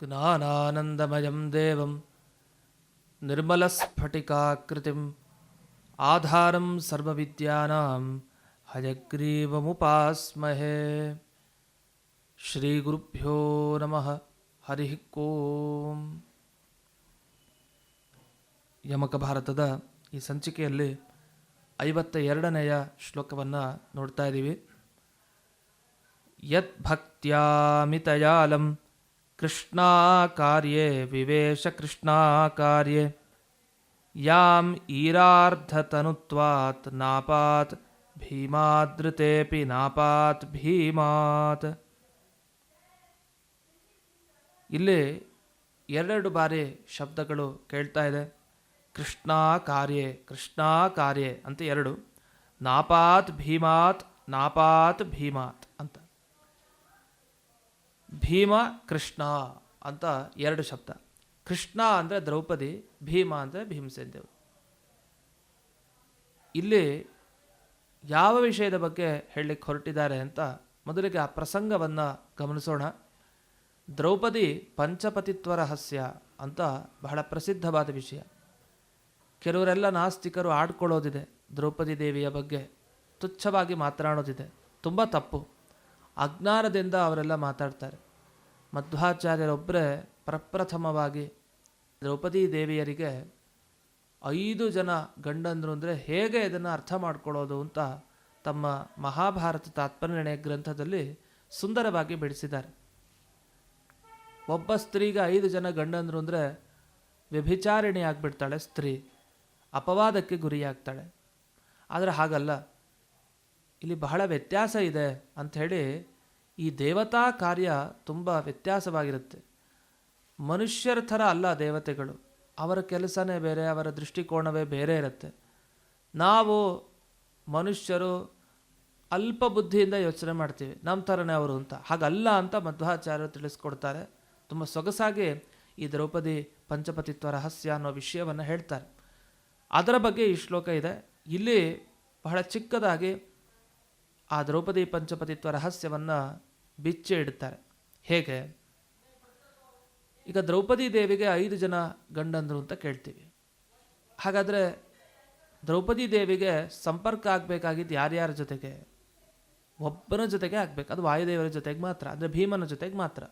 ज्ञानानन्दमयं देवं निर्मलस्फटिकाकृतिम् आधारं सर्वविद्यानां हयग्रीवमुपास्महे ಶ್ರೀಗುರುಭ್ಯೋ ನಮಃ ಹರಿ ಓಂ ಯಮಕ ಭಾರತದ ಈ ಸಂಚಿಕೆಯಲ್ಲಿ ಐವತ್ತ ಎರಡನೆಯ ಶ್ಲೋಕವನ್ನು ನೋಡ್ತಾ ಇದ್ದೀವಿ ಯತ್ ಭಕ್ತ್ಯಾಮಿತಯಾಲಂ ವಿವೇಶ ಕೃಷ್ಣಾಕಾರ್ಯೆ. ಯಾಂ ಈರಾರ್ಧತನುತ್ವಾತ್ ನಾಪಾತ್, ಭೀಮಾದೃತೇಪಿ ನಾಪಾತ್, ಭೀಮಾತ್. ಇಲ್ಲಿ ಎರಡು ಬಾರಿ ಶಬ್ದಗಳು ಕೇಳ್ತಾ ಇದೆ. ಕೃಷ್ಣ ಕಾರ್ಯೆ ಕೃಷ್ಣ ಕಾರ್ಯೆ ಅಂತ ಎರಡು. ನಾಪಾತ್, ಭೀಮಾತ್ ನಾಪಾತ್, ಭೀಮಾತ್ ಅಂತ. ಭೀಮ ಕೃಷ್ಣ ಅಂತ ಎರಡು ಶಬ್ದ. ಕೃಷ್ಣ ಅಂದರೆ ದ್ರೌಪದಿ, ಭೀಮ ಅಂದರೆ ಭೀಮಸೇನ ದೇವರು ಇಲ್ಲಿ ಯಾವ ವಿಷಯದ ಬಗ್ಗೆ ಹೇಳಲಿಕ್ಕೆ ಹೊರಟಿದ್ದಾರೆ ಅಂತ ಮೊದಲಿಗೆ ಆ ಪ್ರಸಂಗವನ್ನು ಗಮನಿಸೋಣ. ದ್ರೌಪದಿ ಪಂಚಪತಿತ್ವ ರಹಸ್ಯ ಅಂತ ಬಹಳ ಪ್ರಸಿದ್ಧವಾದ ವಿಷಯ. ಕೆಲವರೆಲ್ಲ ನಾಸ್ತಿಕರು ಆಡ್ಕೊಳ್ಳೋದಿದೆ ದ್ರೌಪದಿ ದೇವಿಯ ಬಗ್ಗೆ, ತುಚ್ಛವಾಗಿ ಮಾತನಾಡೋದಿದೆ. ತುಂಬ ತಪ್ಪು. ಅಜ್ಞಾನದಿಂದ ಅವರೆಲ್ಲ ಮಾತಾಡ್ತಾರೆ. ಮಧ್ವಾಚಾರ್ಯರೊಬ್ಬರೇ ಪ್ರಪ್ರಥಮವಾಗಿ ದ್ರೌಪದಿ ದೇವಿಯರಿಗೆ ಐದು ಜನ ಗಂಡಂದರು ಅಂದರೆ ಹೇಗೆ ಇದನ್ನು ಅರ್ಥ ಮಾಡ್ಕೊಳ್ಳೋದು ಅಂತ ತಮ್ಮ ಮಹಾಭಾರತ ತಾತ್ಪರ್ಯ ಗ್ರಂಥದಲ್ಲಿ ಸುಂದರವಾಗಿ ಬಿಡಿಸಿದ್ದಾರೆ. ಒಬ್ಬ ಸ್ತ್ರೀಗೆ ಐದು ಜನ ಗಂಡಂದರು ಅಂದರೆ ವ್ಯಭಿಚಾರಿಣಿ ಆಗಿಬಿಡ್ತಾಳೆ ಸ್ತ್ರೀ, ಅಪವಾದಕ್ಕೆ ಗುರಿಯಾಗ್ತಾಳೆ. ಆದರೆ ಹಾಗಲ್ಲ. ಇಲ್ಲಿ ಬಹಳ ವ್ಯತ್ಯಾಸ ಇದೆ ಅಂಥೇಳಿ ಈ ದೇವತಾ ಕಾರ್ಯ ತುಂಬ ವ್ಯತ್ಯಾಸವಾಗಿರುತ್ತೆ. ಮನುಷ್ಯರ ಥರ ಅಲ್ಲ ದೇವತೆಗಳು. ಅವರ ಕೆಲಸನೇ ಬೇರೆ, ಅವರ ದೃಷ್ಟಿಕೋನವೇ ಬೇರೆ ಇರುತ್ತೆ. ನಾವು ಮನುಷ್ಯರು ಅಲ್ಪ ಬುದ್ಧಿಯಿಂದ ಯೋಚನೆ ಮಾಡ್ತೀವಿ. ನಮ್ಮ ಥರನೇ ಅವರು ಅಂತ. ಹಾಗಲ್ಲ ಅಂತ ಮಧ್ವಾಚಾರ್ಯರು ತಿಳಿಸ್ಕೊಡ್ತಾರೆ. ತುಂಬ ಸೊಗಸಾಗಿ ಈ ದ್ರೌಪದಿ ಪಂಚಪತಿತ್ವ ರಹಸ್ಯ ಅನ್ನೋ ವಿಷಯವನ್ನು ಹೇಳ್ತಾರೆ. ಅದರ ಬಗ್ಗೆ ಈ ಶ್ಲೋಕ ಇದೆ. ಇಲ್ಲಿ ಬಹಳ ಚಿಕ್ಕದಾಗಿ ಆ ದ್ರೌಪದಿ ಪಂಚಪತಿತ್ವ ರಹಸ್ಯವನ್ನು ಬಿಚ್ಚಿ ಇಡುತ್ತಾರೆ ಹೇಗೆ? ಈಗ ದ್ರೌಪದಿ ದೇವಿಗೆ ಐದು ಜನ ಗಂಡಂದರು ಅಂತ ಕೇಳ್ತೀವಿ. ಹಾಗಾದರೆ ದ್ರೌಪದಿ ದೇವಿಗೆ ಸಂಪರ್ಕ ಆಗಬೇಕಾಗಿದ್ದು ಯಾರ್ಯಾರ ಜೊತೆಗೆ? ಒಬ್ಬನ ಜೊತೆಗೆ ಆಗಬೇಕು. ಅದು ವಾಯುದೇವರ ಜೊತೆಗೆ ಮಾತ್ರ. ಅಂದರೆ ಭೀಮನ ಜೊತೆಗೆ ಮಾತ್ರ.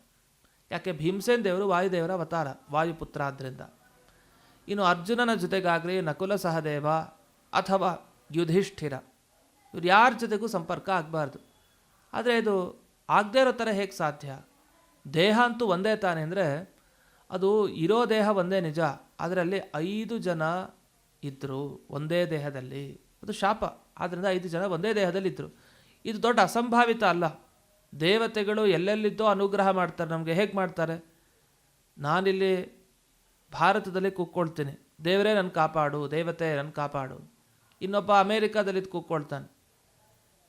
ಯಾಕೆ? ಭೀಮಸೇನ್ ದೇವರು ವಾಯುದೇವರ ಅವತಾರ, ವಾಯುಪುತ್ರ ಆದ್ದರಿಂದ ಇನ್ನು ಅರ್ಜುನನ ಜೊತೆಗಾಗಲಿ ನಕುಲ ಸಹದೇವ ಅಥವಾ ಯುಧಿಷ್ಠಿರ, ಇವ್ರು ಯಾರ ಜೊತೆಗೂ ಸಂಪರ್ಕ ಆಗಬಾರ್ದು. ಆದರೆ ಇದು ಆಗದೇ ಇರೋ ಥರ ಹೇಗೆ ಸಾಧ್ಯ? ದೇಹ ಅಂತೂ ಒಂದೇ ತಾನೆ ಅಂದರೆ ಅದು ಇರೋ ದೇಹ ಒಂದೇ ನಿಜ ಅದರಲ್ಲಿ ಐದು ಜನ ಇದ್ದರು ಒಂದೇ ದೇಹದಲ್ಲಿ. ಅದು ಶಾಪ. ಆದ್ದರಿಂದ ಐದು ಜನ ಒಂದೇ ದೇಹದಲ್ಲಿ ಇದ್ದರು ಇದು ದೊಡ್ಡ ಅಸಂಭಾವಿತ ಅಲ್ಲ. ದೇವತೆಗಳು ಎಲ್ಲೆಲ್ಲಿದ್ದೋ ಅನುಗ್ರಹ ಮಾಡ್ತಾರೆ ನಮಗೆ. ಹೇಗೆ ಮಾಡ್ತಾರೆ? ನಾನಿಲ್ಲಿ ಭಾರತದಲ್ಲಿ ಕೂತ್ಕೊಳ್ತೀನಿ. ದೇವರೇ ನನ್ನ ಕಾಪಾಡು, ದೇವತೆ ನನ್ನ ಕಾಪಾಡು. ಇನ್ನೊಬ್ಬ ಅಮೇರಿಕಾದಲ್ಲಿ ಕೂಕ್ಕೊಳ್ತಾನೆ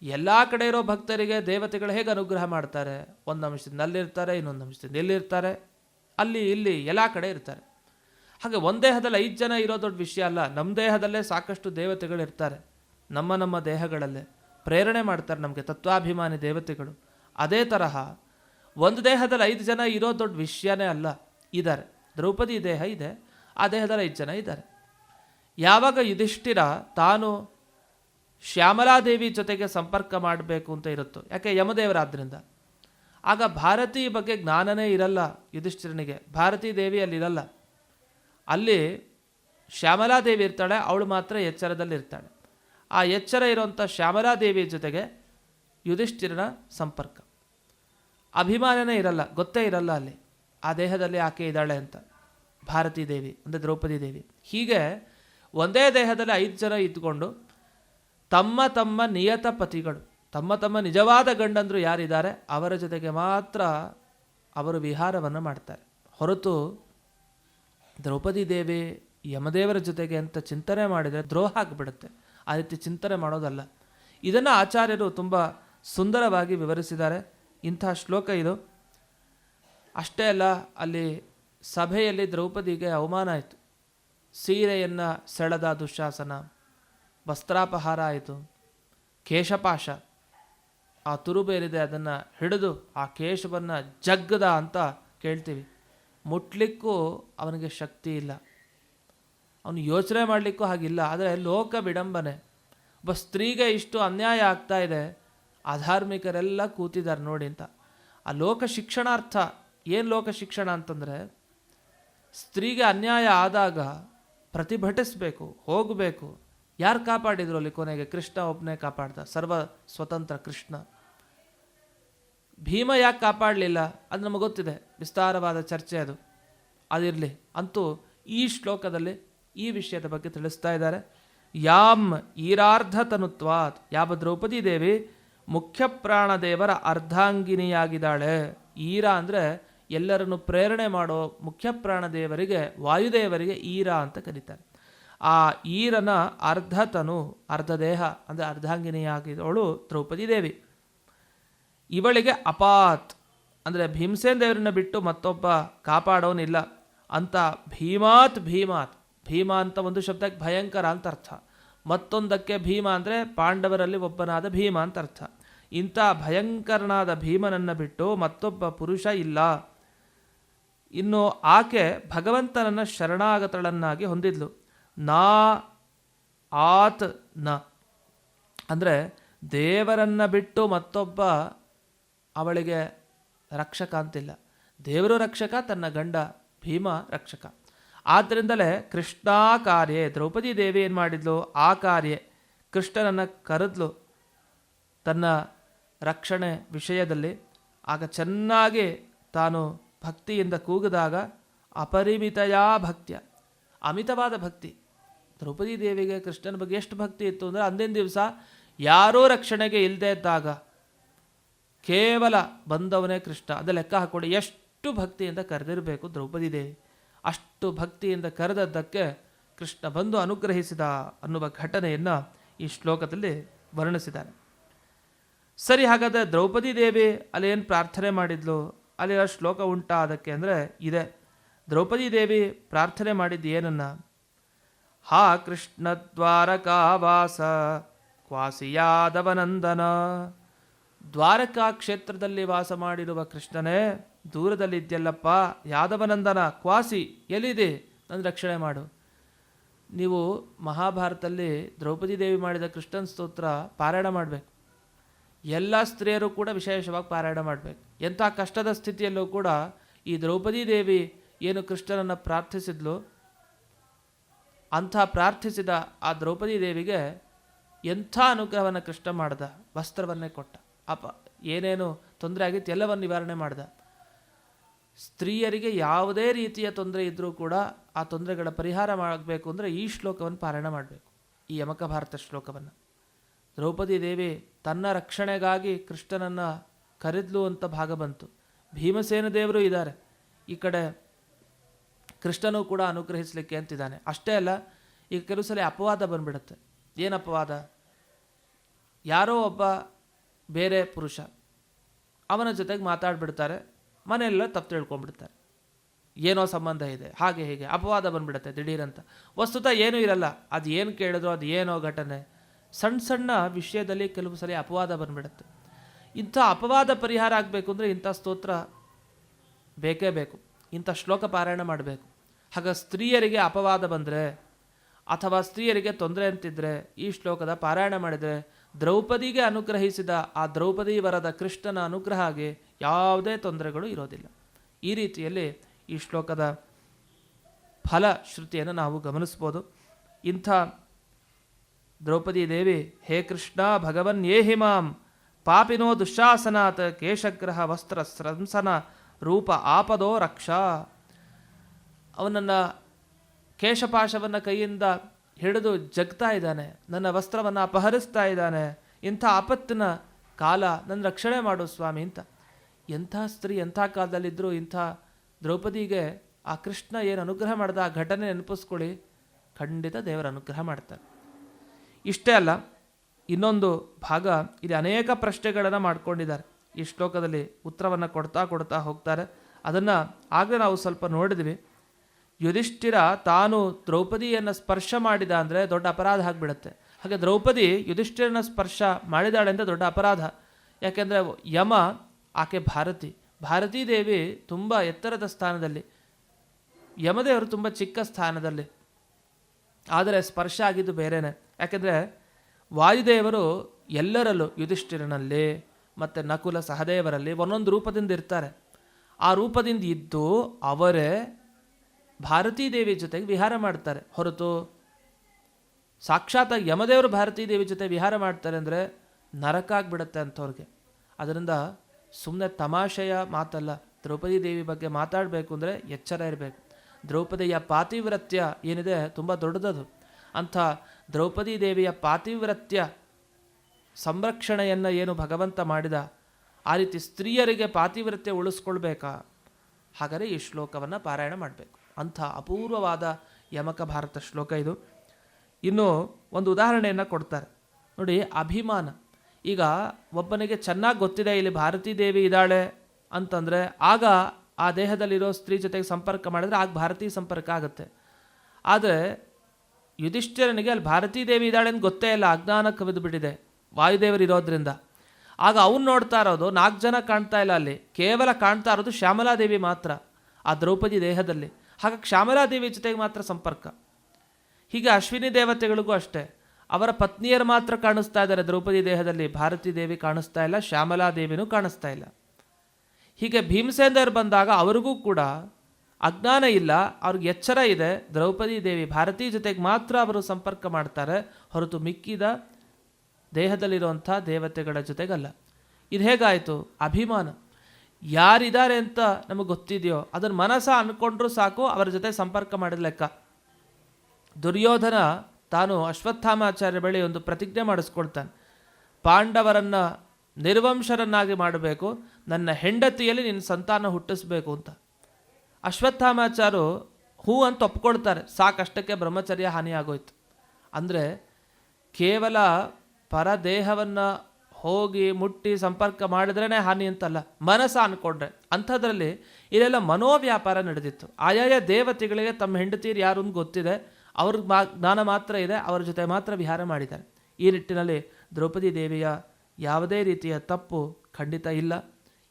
ಎಲ್ಲ ಕಡೆ ಇರೋ ಭಕ್ತರಿಗೆ ದೇವತೆಗಳು ಹೇಗೆ ಅನುಗ್ರಹ ಮಾಡ್ತಾರೆ? ಒಂದು ಅಂಶದಿಂದ ಅಲ್ಲಿರ್ತಾರೆ ಇನ್ನೊಂದು ಅಂಶದಿಂದ ಎಲ್ಲಿರ್ತಾರೆ? ಅಲ್ಲಿ, ಇಲ್ಲಿ, ಎಲ್ಲ ಕಡೆ ಇರ್ತಾರೆ. ಹಾಗೆ ಒಂದು ದೇಹದಲ್ಲಿ ಐದು ಜನ ಇರೋ ದೊಡ್ಡ ವಿಷಯ ಅಲ್ಲ. ನಮ್ಮ ದೇಹದಲ್ಲೇ ಸಾಕಷ್ಟು ದೇವತೆಗಳು ಇರ್ತಾರೆ. ನಮ್ಮ ನಮ್ಮ ದೇಹಗಳಲ್ಲೇ. ಪ್ರೇರಣೆ ಮಾಡ್ತಾರೆ ನಮಗೆ ತತ್ವಾಭಿಮಾನಿ ದೇವತೆಗಳು. ಅದೇ ತರಹ ಒಂದು ದೇಹದಲ್ಲಿ ಐದು ಜನ ಇರೋ ದೊಡ್ಡ ವಿಷಯನೇ ಅಲ್ಲ. ಇದ್ದಾರೆ ದ್ರೌಪದಿ ದೇಹ ಇದೆ. ಆ ದೇಹದಲ್ಲಿ ಐದು ಜನ ಇದ್ದಾರೆ ಯಾವಾಗ ಯುಧಿಷ್ಠಿರ ತಾನು ಶ್ಯಾಮಲಾದೇವಿ ಜೊತೆಗೆ ಸಂಪರ್ಕ ಮಾಡಬೇಕು ಅಂತ ಇರುತ್ತೋ. ಯಾಕೆ? ಯಮದೇವರಾದ್ದರಿಂದ ಆಗ ಭಾರತಿ ಬಗ್ಗೆ ಜ್ಞಾನನೇ ಇರಲ್ಲ ಯುಧಿಷ್ಠಿರನಿಗೆ. ಭಾರತೀ ದೇವಿ ಅಲ್ಲಿರಲ್ಲ ಅಲ್ಲಿ ಶ್ಯಾಮಲಾದೇವಿ ಇರ್ತಾಳೆ, ಅವಳು ಮಾತ್ರ ಎಚ್ಚರದಲ್ಲಿ ಇರ್ತಾಳೆ. ಆ ಎಚ್ಚರ ಇರುವಂಥ ಶ್ಯಾಮಲಾದೇವಿ ಜೊತೆಗೆ ಯುಧಿಷ್ಠಿರನ ಸಂಪರ್ಕ. ಅಭಿಮಾನನೇ ಇರಲ್ಲ, ಗೊತ್ತೇ ಇರಲ್ಲ ಅಲ್ಲಿ. ಆ ದೇಹದಲ್ಲಿ ಆಕೆ ಇದ್ದಾಳೆ ಅಂತ. ಭಾರತೀ ದೇವಿ, ಅಂದರೆ ದ್ರೌಪದಿ ದೇವಿ. ಹೀಗೆ ಒಂದೇ ದೇಹದಲ್ಲಿ ಐದು ಜನ ಇದ್ಕೊಂಡು ತಮ್ಮ ತಮ್ಮ ನಿಯತ ಪತಿಗಳು, ತಮ್ಮ ತಮ್ಮ ನಿಜವಾದ ಗಂಡಂದರು ಯಾರಿದ್ದಾರೆ, ಅವರ ಜೊತೆಗೆ ಮಾತ್ರ ಅವರು ವಿಹಾರವನ್ನು ಮಾಡ್ತಾರೆ. ಹೊರತು ದ್ರೌಪದಿ ದೇವಿ ಯಮದೇವರ ಜೊತೆಗೆ ಅಂತ ಚಿಂತನೆ ಮಾಡಿದರೆ ದ್ರೋಹ ಆಗಿಬಿಡುತ್ತೆ. ಆ ರೀತಿ ಚಿಂತನೆ ಮಾಡೋದಲ್ಲ. ಇದನ್ನು ಆಚಾರ್ಯರು ತುಂಬ ಸುಂದರವಾಗಿ ವಿವರಿಸಿದ್ದಾರೆ. ಇಂಥ ಶ್ಲೋಕ ಇದು. ಅಷ್ಟೇ ಅಲ್ಲ, ಅಲ್ಲಿ ಸಭೆಯಲ್ಲಿ ದ್ರೌಪದಿಗೆ ಅವಮಾನ ಆಯಿತು. ಸೀರೆಯನ್ನು ಸೆಳೆದ ದುಶಾಸನ. ವಸ್ತ್ರಾಪಹಾರ ಆಯಿತು. ಕೇಶಪಾಶ. ಆ ತುರುಬೇರಿದೆ ಅದನ್ನು ಹಿಡಿದು ಆ ಕೇಶವನ್ನು ಜಗ್ಗದ ಅಂತ ಕೇಳ್ತೀವಿ. ಮುಟ್ಲಿಕ್ಕೂ ಅವನಿಗೆ ಶಕ್ತಿ ಇಲ್ಲ. ಅವನು ಯೋಚನೆ ಮಾಡಲಿಕ್ಕೂ ಹಾಗಿಲ್ಲ. ಆದರೆ ಲೋಕ ವಿಡಂಬನೆ. ಒಬ್ಬ ಸ್ತ್ರೀಗೆ ಇಷ್ಟು ಅನ್ಯಾಯ ಆಗ್ತಾ ಇದೆ. ಅಧಾರ್ಮಿಕರೆಲ್ಲ ಕೂತಿದ್ದಾರೆ ನೋಡಿ ಅಂತ. ಆ ಲೋಕ ಶಿಕ್ಷಣಾರ್ಥ. ಏನು ಲೋಕ ಶಿಕ್ಷಣ ಅಂತಂದರೆ, ಸ್ತ್ರೀಗೆ ಅನ್ಯಾಯ ಆದಾಗ ಪ್ರತಿಭಟಿಸಬೇಕು, ಹೋಗಬೇಕು. ಯಾರು ಕಾಪಾಡಿದ್ರು ಅಲ್ಲಿ ಕೊನೆಗೆ? ಕೃಷ್ಣ ಒಬ್ಬನೇ ಕಾಪಾಡ್ದ. ಸರ್ವ ಸ್ವತಂತ್ರ ಕೃಷ್ಣ. ಭೀಮ ಯಾಕೆ ಕಾಪಾಡಲಿಲ್ಲ? ಅದು ನಮಗೆ ಗೊತ್ತಿದೆ. ವಿಸ್ತಾರವಾದ ಚರ್ಚೆ ಅದು. ಅದಿರಲಿ. ಅಂತೂ ಈ ಶ್ಲೋಕದಲ್ಲಿ ಈ ವಿಷಯದ ಬಗ್ಗೆ ತಿಳಿಸ್ತಾ ಇದ್ದಾರೆ. ಯಾಮ್ ಈರಾರ್ಧ ತನುತ್ವಾತ್ ಯಾವ ದ್ರೌಪದಿ ದೇವಿ ಮುಖ್ಯ ಪ್ರಾಣದೇವರ ಅರ್ಧಾಂಗಿನಿಯಾಗಿದ್ದಾಳೆ. ಈರ ಅಂದರೆ ಎಲ್ಲರನ್ನು ಪ್ರೇರಣೆ ಮಾಡೋ ಮುಖ್ಯ ಪ್ರಾಣದೇವರಿಗೆ ವಾಯುದೇವರಿಗೆ ಈರ ಅಂತ ಕರೀತಾರೆ. ಆ ಈರನ ಅರ್ಧ ತನು ಅರ್ಧ ದೇಹ ಅಂದರೆ ಅರ್ಧಾಂಗಿನಿಯಾಗಿದವಳು ದ್ರೌಪದಿ ದೇವಿ. ಇವಳಿಗೆ ಅಪಾತ್, ಅಂದರೆ ಭೀಮಸೇನ ದೇವರನ್ನ ಬಿಟ್ಟು ಮತ್ತೊಬ್ಬ ಕಾಪಾಡೋನಿಲ್ಲ. ಅಂತ ಭೀಮಾತ್ ಭೀಮಾತ್, ಭೀಮ ಅಂತ ಒಂದು ಶಬ್ದಕ್ಕೆ ಭಯಂಕರ ಅಂತ ಅರ್ಥ. ಮತ್ತೊಂದಕ್ಕೆ ಭೀಮ ಅಂದರೆ ಪಾಂಡವರಲ್ಲಿ ಒಬ್ಬನಾದ ಭೀಮ ಅಂತ ಅರ್ಥ. ಇಂಥ ಭಯಂಕರನಾದ ಭೀಮನನ್ನು ಬಿಟ್ಟು ಮತ್ತೊಬ್ಬ ಪುರುಷ ಇಲ್ಲ. ಇನ್ನು ಆಕೆ ಭಗವಂತನನ್ನು ಶರಣಾಗತಳನ್ನಾಗಿ ಹೊಂದಿದ್ಲು. ನಾ ಆತ್ನ. ಅಂದರೆ ದೇವರನ್ನು ಬಿಟ್ಟು ಮತ್ತೊಬ್ಬ ಅವಳಿಗೆ ರಕ್ಷಕ ಅಂತಿಲ್ಲ. ದೇವರು ರಕ್ಷಕ, ತನ್ನ ಗಂಡ ಭೀಮ ರಕ್ಷಕ. ಆದ್ದರಿಂದಲೇ ಕೃಷ್ಣ ಕಾರ್ಯ ದ್ರೌಪದಿ ದೇವಿ ಏನು ಮಾಡಿದ್ಲು? ಆ ಕಾರ್ಯ ಕೃಷ್ಣನನ್ನು ಕರೆದ್ಲು. ತನ್ನ ರಕ್ಷಣೆ ವಿಷಯದಲ್ಲಿ. ಆಗ ಚೆನ್ನಾಗಿ ತಾನು ಭಕ್ತಿಯಿಂದ ಕೂಗಿದಾಗ ಅಪರಿಮಿತಯಾ ಭಕ್ತ್ಯ, ಅಮಿತವಾದ ಭಕ್ತಿ. ದ್ರೌಪದಿ ದೇವಿಗೆ ಕೃಷ್ಣನ ಬಗ್ಗೆ ಎಷ್ಟು ಭಕ್ತಿ ಇತ್ತು ಅಂದರೆ ಅಂದಿನ ದಿವಸ ಯಾರೂ ರಕ್ಷಣೆಗೆ ಇಲ್ಲದೆ ಇದ್ದಾಗ ಕೇವಲ ಬಂದವನೇ ಕೃಷ್ಣ. ಅದು ಲೆಕ್ಕ ಹಾಕ್ಕೊಳ್ಳಿ ಎಷ್ಟು ಭಕ್ತಿಯಿಂದ ಕರೆದಿರಬೇಕು ದ್ರೌಪದಿ ದೇವಿ. ಅಷ್ಟು ಭಕ್ತಿಯಿಂದ ಕರೆದದ್ದಕ್ಕೆ ಕೃಷ್ಣ ಬಂದು ಅನುಗ್ರಹಿಸಿದ ಅನ್ನುವ ಘಟನೆಯನ್ನು ಈ ಶ್ಲೋಕದಲ್ಲಿ ವರ್ಣಿಸಿದ್ದಾರೆ. ಸರಿ, ಹಾಗಾದರೆ ದ್ರೌಪದಿ ದೇವಿ ಅಲ್ಲಿ ಏನು ಪ್ರಾರ್ಥನೆ ಮಾಡಿದ್ಲು? ಅಲ್ಲಿ ಆ ಶ್ಲೋಕ ಉಂಟಾ ಅದಕ್ಕೆ ಅಂದರೆ ಇದೆ. ದ್ರೌಪದಿ ದೇವಿ ಪ್ರಾರ್ಥನೆ ಮಾಡಿದ್ದು ಏನನ್ನ? ಹಾ ಕೃಷ್ಣ ದ್ವಾರಕಾವಾಸ ಕ್ವಾಸಿಯಾದವನಂದನ. ದ್ವಾರಕಾ ಕ್ಷೇತ್ರದಲ್ಲಿ ವಾಸ ಮಾಡಿರುವ ಕೃಷ್ಣನೇ ದೂರದಲ್ಲಿದ್ದೆಲ್ಲಪ್ಪ ಯಾದವನಂದನ, ಕ್ವಾಸಿ, ಎಲ್ಲಿದೆ? ನನ್ನ ರಕ್ಷಣೆ ಮಾಡು. ನೀವು ಮಹಾಭಾರತದಲ್ಲಿ ದ್ರೌಪದಿ ದೇವಿ ಮಾಡಿದ ಕೃಷ್ಣನ್ ಸ್ತೋತ್ರ ಪಾರಾಯಣ ಮಾಡಬೇಕು. ಎಲ್ಲ ಸ್ತ್ರೀಯರು ಕೂಡ ವಿಶೇಷವಾಗಿ ಪಾರಾಯಣ ಮಾಡಬೇಕು. ಎಂಥ ಕಷ್ಟದ ಸ್ಥಿತಿಯಲ್ಲೂ ಕೂಡ ಈ ದ್ರೌಪದಿ ದೇವಿ ಏನು ಕೃಷ್ಣನನ್ನು ಪ್ರಾರ್ಥಿಸಿದ್ಲು ಅಂಥ ಪ್ರಾರ್ಥಿಸಿದ ಆ ದ್ರೌಪದಿ ದೇವಿಗೆ ಎಂಥ ಅನುಗ್ರಹವನ್ನು ಕೃಷ್ಣ ಮಾಡ್ದ? ವಸ್ತ್ರವನ್ನೇ ಕೊಟ್ಟ. ಅಪ, ಏನೇನು ತೊಂದರೆ ಆಗಿತ್ತು, ಎಲ್ಲವನ್ನು ನಿವಾರಣೆ ಮಾಡ್ದ. ಸ್ತ್ರೀಯರಿಗೆ ಯಾವುದೇ ರೀತಿಯ ತೊಂದರೆ ಇದ್ದರೂ ಕೂಡ ಆ ತೊಂದರೆಗಳ ಪರಿಹಾರ ಮಾಡಬೇಕು ಅಂದರೆ ಈ ಶ್ಲೋಕವನ್ನು ಪಾರಾಯಣ ಮಾಡಬೇಕು. ಈ ಯಮಕ ಭಾರತ ಶ್ಲೋಕವನ್ನು. ದ್ರೌಪದಿ ದೇವಿ ತನ್ನ ರಕ್ಷಣೆಗಾಗಿ ಕೃಷ್ಣನನ್ನು ಕರೆದ್ಲು ಅಂತ ಭಾಗ ಬಂತು. ಭೀಮಸೇನ ದೇವರು ಇದ್ದಾರೆ. ಈ ಕಡೆ ಕೃಷ್ಣನು ಕೂಡ ಅನುಗ್ರಹಿಸಲಿಕ್ಕೆ ಅಂತಿದ್ದಾನೆ. ಅಷ್ಟೇ ಅಲ್ಲ ಈಗ ಕೆಲವು ಸಲ ಅಪವಾದ ಬಂದ್ಬಿಡುತ್ತೆ. ಏನು ಅಪವಾದ? ಯಾರೋ ಒಬ್ಬ ಬೇರೆ ಪುರುಷ, ಅವನ ಜೊತೆಗೆ ಮಾತಾಡ್ಬಿಡ್ತಾರೆ ಮನೆಯಲ್ಲ ತಪ್ಪು ತಿಳ್ಕೊಂಡ್ಬಿಡ್ತಾರೆ. ಏನೋ ಸಂಬಂಧ ಇದೆ, ಹಾಗೆ ಹೀಗೆ, ಅಪವಾದ ಬಂದ್ಬಿಡುತ್ತೆ ದಿಢೀರಂತ. ವಸ್ತುತ ಏನೂ ಇರಲ್ಲ, ಅದು ಏನು ಕೇಳಿದ್ರು ಅದು ಏನೋ ಘಟನೆ. ಸಣ್ಣ ಸಣ್ಣ ವಿಷಯದಲ್ಲಿ ಕೆಲವು ಸಲ ಅಪವಾದ ಬಂದ್ಬಿಡುತ್ತೆ. ಇಂಥ ಅಪವಾದ ಪರಿಹಾರ ಆಗಬೇಕು ಅಂದರೆ ಇಂಥ ಸ್ತೋತ್ರ ಬೇಕೇ ಬೇಕು. ಇಂಥ ಶ್ಲೋಕ ಪಾರಾಯಣ ಮಾಡಬೇಕು. ಹಾಗ ಸ್ತ್ರೀಯರಿಗೆ ಅಪವಾದ ಬಂದರೆ, ಅಥವಾ ಸ್ತ್ರೀಯರಿಗೆ ತೊಂದರೆ ಅಂತಿದ್ರೆ, ಈ ಶ್ಲೋಕದ ಪಾರಾಯಣ ಮಾಡಿದರೆ, ದ್ರೌಪದಿಗೆ ಅನುಗ್ರಹಿಸಿದ ಆ ದ್ರೌಪದಿ ವರದ ಕೃಷ್ಣನ ಅನುಗ್ರಹ ಆಗಿ ಯಾವುದೇ ತೊಂದರೆಗಳು ಇರೋದಿಲ್ಲ. ಈ ರೀತಿಯಲ್ಲಿ ಈ ಶ್ಲೋಕದ ಫಲ ಶ್ರುತಿಯನ್ನು ನಾವು ಗಮನಿಸ್ಬೋದು. ಇಂಥ ದ್ರೌಪದಿ ದೇವಿ, ಹೇ ಕೃಷ್ಣ, ಭಗವನ್ ಏಹಿ ಮಾಂ, ಪಾಪಿನೋ ದುಶಾಸನಾತ್ ಕೇಶಗ್ರಹ ವಸ್ತ್ರ ಸ್ರಂಸನ ರೂಪ ಆಪದೋ ರಕ್ಷಾ. ಅವನನ್ನು ಕೇಶಪಾಶವನ್ನು ಕೈಯಿಂದ ಹಿಡಿದು ಜಗ್ತಾ ಇದ್ದಾನೆ. ನನ್ನ ವಸ್ತ್ರವನ್ನು ಅಪಹರಿಸ್ತಾ ಇದ್ದಾನೆ. ಇಂಥ ಆಪತ್ತಿನ ಕಾಲ ನನ್ನ ರಕ್ಷಣೆ ಮಾಡು ಸ್ವಾಮಿ ಅಂತ. ಎಂಥ ಸ್ತ್ರೀ ಎಂಥ ಕಾಲದಲ್ಲಿದ್ದರೂ ಇಂಥ ದ್ರೌಪದಿಗೆ ಆ ಕೃಷ್ಣ ಏನು ಅನುಗ್ರಹ ಮಾಡಿದ ಆ ಘಟನೆ ನೆನಪಿಸ್ಕೊಳ್ಳಿ. ಖಂಡಿತ ದೇವರ ಅನುಗ್ರಹ ಮಾಡ್ತಾರೆ. ಇಷ್ಟೇ ಅಲ್ಲ, ಇನ್ನೊಂದು ಭಾಗ ಇಲ್ಲಿ ಅನೇಕ ಪ್ರಶ್ನೆಗಳನ್ನು ಮಾಡ್ಕೊಂಡಿದ್ದಾರೆ. ಈ ಶ್ಲೋಕದಲ್ಲಿ ಉತ್ತರವನ್ನು ಕೊಡ್ತಾ ಕೊಡ್ತಾ ಹೋಗ್ತಾರೆ. ಅದನ್ನು ಆಗಲೇ ನಾವು ಸ್ವಲ್ಪ ನೋಡಿದ್ವಿ. ಯುಧಿಷ್ಠಿರ ತಾನು ದ್ರೌಪದಿಯನ್ನು ಸ್ಪರ್ಶ ಮಾಡಿದ ಅಂದರೆ ದೊಡ್ಡ ಅಪರಾಧ ಆಗಿಬಿಡುತ್ತೆ. ಹಾಗೆ ದ್ರೌಪದಿ ಯುಧಿಷ್ಠಿರನ ಸ್ಪರ್ಶ ಮಾಡಿದಾಳೆ ಅಂದರೆ ದೊಡ್ಡ ಅಪರಾಧ. ಯಾಕೆಂದರೆ ಯಮ ಆಕೆ ಭಾರತಿ. ಭಾರತೀ ದೇವಿ ತುಂಬ ಎತ್ತರದ ಸ್ಥಾನದಲ್ಲಿ. ಯಮದೇವರು ತುಂಬ ಚಿಕ್ಕ ಸ್ಥಾನದಲ್ಲಿ. ಆದರೆ ಸ್ಪರ್ಶ ಆಗಿದ್ದು ಬೇರೆನೆ. ಯಾಕೆಂದರೆ ವಾಯುದೇವರು ಎಲ್ಲರಲ್ಲೂ ಯುಧಿಷ್ಠಿರನಲ್ಲಿ ಮತ್ತು ನಕುಲ ಸಹದೇವರಲ್ಲಿ ಒಂದೊಂದು ರೂಪದಿಂದ ಇರ್ತಾರೆ. ಆ ರೂಪದಿಂದ ಇದ್ದು ಅವರೇ ಭಾರತೀ ದೇವಿ ಜೊತೆಗೆ ವಿಹಾರ ಮಾಡ್ತಾರೆ. ಹೊರತು ಸಾಕ್ಷಾತ್ ಯಮದೇವರು ಭಾರತೀ ದೇವಿ ಜೊತೆ ವಿಹಾರ ಮಾಡ್ತಾರೆ ಅಂದರೆ ನರಕ ಆಗಿಬಿಡತ್ತೆ ಅಂಥವ್ರಿಗೆ. ಅದರಿಂದ ಸುಮ್ಮನೆ ತಮಾಷೆಯ ಮಾತಲ್ಲ, ದ್ರೌಪದಿ ದೇವಿ ಬಗ್ಗೆ ಮಾತಾಡಬೇಕು ಅಂದರೆ ಎಚ್ಚರ ಇರಬೇಕು. ದ್ರೌಪದಿಯ ಪಾತಿವ್ರತ್ಯ ಏನಿದೆ ತುಂಬ ದೊಡ್ಡದದು. ಅಂಥ ದ್ರೌಪದಿ ದೇವಿಯ ಪಾತಿವ್ರತ್ಯ ಸಂರಕ್ಷಣೆಯನ್ನು ಏನು ಭಗವಂತ ಮಾಡಿದ, ಆ ರೀತಿ ಸ್ತ್ರೀಯರಿಗೆ ಪಾತಿವ್ರತ್ಯ ಉಳಿಸ್ಕೊಳ್ಬೇಕಾ? ಹಾಗಾದರೆ ಈ ಶ್ಲೋಕವನ್ನು ಪಾರಾಯಣ ಮಾಡಬೇಕು. ಅಂಥ ಅಪೂರ್ವವಾದ ಯಮಕ ಭಾರತ ಶ್ಲೋಕ ಇದು. ಇನ್ನು ಒಂದು ಉದಾಹರಣೆಯನ್ನು ಕೊಡ್ತಾರೆ. ನೋಡಿ, ಅಭಿಮಾನ. ಈಗ ಒಬ್ಬನಿಗೆ ಚೆನ್ನಾಗಿ ಗೊತ್ತಿದೆ, ಇಲ್ಲಿ ಭಾರತೀ ದೇವಿ ಇದ್ದಾಳೆ ಅಂತಂದರೆ ಆಗ ಆ ದೇಹದಲ್ಲಿರೋ ಸ್ತ್ರೀ ಜೊತೆಗೆ ಸಂಪರ್ಕ ಮಾಡಿದರೆ ಆಗ ಭಾರತೀ ಸಂಪರ್ಕ ಆಗುತ್ತೆ. ಆದರೆ ಯುಧಿಷ್ಠಿರನಿಗೆ ಅಲ್ಲಿ ಭಾರತೀ ದೇವಿ ಇದ್ದಾಳೆ ಅಂತ ಗೊತ್ತೇ ಇಲ್ಲ, ಅಜ್ಞಾನ ಕವಿದು ಬಿಟ್ಟಿದೆ, ವಾಯುದೇವರು ಇರೋದ್ರಿಂದ. ಆಗ ಅವನು ನೋಡ್ತಾ ಇರೋದು ನಾಲ್ಕು ಜನ ಕಾಣ್ತಾ ಇಲ್ಲ ಅಲ್ಲಿ, ಕೇವಲ ಕಾಣ್ತಾ ಇರೋದು ಶ್ಯಾಮಲಾದೇವಿ ಮಾತ್ರ, ಆ ದ್ರೌಪದಿ ದೇಹದಲ್ಲಿ. ಹಾಗಾಗಿ ಶ್ಯಾಮಲಾದೇವಿ ಜೊತೆಗೆ ಮಾತ್ರ ಸಂಪರ್ಕ. ಹೀಗೆ ಅಶ್ವಿನಿ ದೇವತೆಗಳಿಗೂ ಅಷ್ಟೇ. ಅವರ ಪತ್ನಿಯರು ಮಾತ್ರ ಕಾಣಿಸ್ತಾ ಇದ್ದಾರೆ. ದ್ರೌಪದಿ ದೇಹದಲ್ಲಿ ಭಾರತೀ ದೇವಿ ಕಾಣಿಸ್ತಾ ಇಲ್ಲ, ಶ್ಯಾಮಲಾ ದೇವಿನೂ ಕಾಣಿಸ್ತಾ ಇಲ್ಲ. ಹೀಗೆ ಭೀಮಸೇಂದರು ಬಂದಾಗ ಅವರಿಗೂ ಕೂಡ ಅಜ್ಞಾನ ಇಲ್ಲ, ಅವ್ರಿಗೆ ಎಚ್ಚರ ಇದೆ. ದ್ರೌಪದಿ ದೇವಿ ಭಾರತೀ ಜೊತೆಗೆ ಮಾತ್ರ ಅವರು ಸಂಪರ್ಕ ಮಾಡ್ತಾರೆ. ಹೊರತು ಮಿಕ್ಕಿದ ದೇಹದಲ್ಲಿರುವಂಥ ದೇವತೆಗಳ ಜೊತೆಗಲ್ಲ. ಇದು ಹೇಗಾಯಿತು? ಅಭಿಮಾನ. ಯಾರಿದ್ದಾರೆ ಅಂತ ನಮಗೆ ಗೊತ್ತಿದೆಯೋ ಅದನ್ನು ಮನಸ್ಸ ಅಂದ್ಕೊಂಡ್ರೂ ಸಾಕು, ಅವರ ಜೊತೆ ಸಂಪರ್ಕ ಮಾಡಿದ ಲೆಕ್ಕ. ದುರ್ಯೋಧನ ತಾನು ಅಶ್ವತ್ಥಾಮಾಚಾರ್ಯ ಬಳಿ ಒಂದು ಪ್ರತಿಜ್ಞೆ ಮಾಡಿಸ್ಕೊಳ್ತಾನೆ. ಪಾಂಡವರನ್ನು ನಿರ್ವಂಶರನ್ನಾಗಿ ಮಾಡಬೇಕು, ನನ್ನ ಹೆಂಡತಿಯಲ್ಲಿ ನಿನ್ನ ಸಂತಾನ ಹುಟ್ಟಿಸ್ಬೇಕು ಅಂತ. ಅಶ್ವತ್ಥಾಮಾಚಾರು ಹೂ ಅಂತ ಒಪ್ಕೊಳ್ತಾರೆ, ಸಾಕಷ್ಟಕ್ಕೆ ಬ್ರಹ್ಮಚರ್ಯ ಹಾನಿಯಾಗೋಯ್ತು. ಅಂದರೆ ಕೇವಲ ಪರದೇಹವನ್ನು ಹೋಗಿ ಮುಟ್ಟಿ ಸಂಪರ್ಕ ಮಾಡಿದ್ರೇ ಹಾನಿ ಅಂತಲ್ಲ, ಮನಸ್ಸ ಅನ್ಕೊಂಡ್ರೆ. ಅಂಥದ್ರಲ್ಲಿ ಇಲ್ಲೆಲ್ಲ ಮನೋವ್ಯಾಪಾರ ನಡೆದಿತ್ತು. ಆಯಾಯ ದೇವತೆಗಳಿಗೆ ತಮ್ಮ ಹೆಂಡತಿಯರು ಯಾರು ಅಂತ ಗೊತ್ತಿದೆ, ಅವ್ರ ಮಾ, ಜ್ಞಾನ ಮಾತ್ರ ಇದೆ, ಅವರ ಜೊತೆ ಮಾತ್ರ ವಿಹಾರ ಮಾಡಿದ್ದಾರೆ. ಈ ನಿಟ್ಟಿನಲ್ಲಿ ದ್ರೌಪದಿ ದೇವಿಯ ಯಾವುದೇ ರೀತಿಯ ತಪ್ಪು ಖಂಡಿತ ಇಲ್ಲ.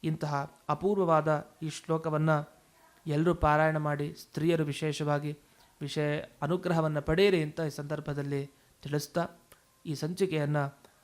ಇಂತಹ ಅಪೂರ್ವವಾದ ಈ ಶ್ಲೋಕವನ್ನು ಎಲ್ಲರೂ ಪಾರಾಯಣ ಮಾಡಿ, ಸ್ತ್ರೀಯರು ವಿಶೇಷವಾಗಿ ವಿಷಯ ಅನುಗ್ರಹವನ್ನು ಪಡೆಯಿರಿ ಅಂತ ಈ ಸಂದರ್ಭದಲ್ಲಿ ತಿಳಿಸ್ತಾ ಈ ಸಂಚಿಕೆಯನ್ನು